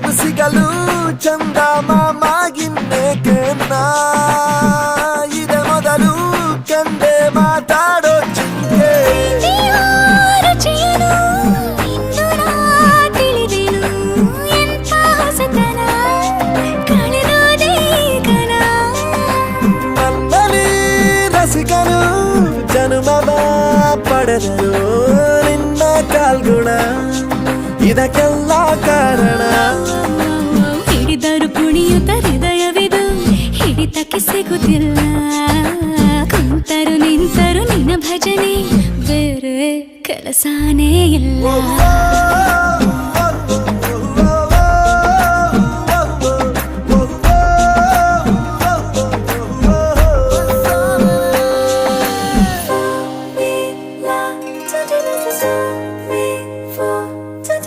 నాకు సిగలు చందా మామాగిన్నే కన్నా. ఇదే మొదలు కందే మాట్లాడొచ్చిందే. నిన్న కాల్గుణ. ಇದಕ್ಕೆಲ್ಲ ಕಾರಣ ಹಿಡಿದರು ಕುಣಿಯುತ್ತ ಹೃದಯವಿದು ಹಿಡಿತಕ್ಕೆ ಸಿಗುತ್ತಿಲ್ಲ ಕುಂತರು ನಿಂತರು ನಿನ್ನ ಭಜನೆ ಬೇರೆ ಕೆಲಸನೇ ಇಲ್ಲ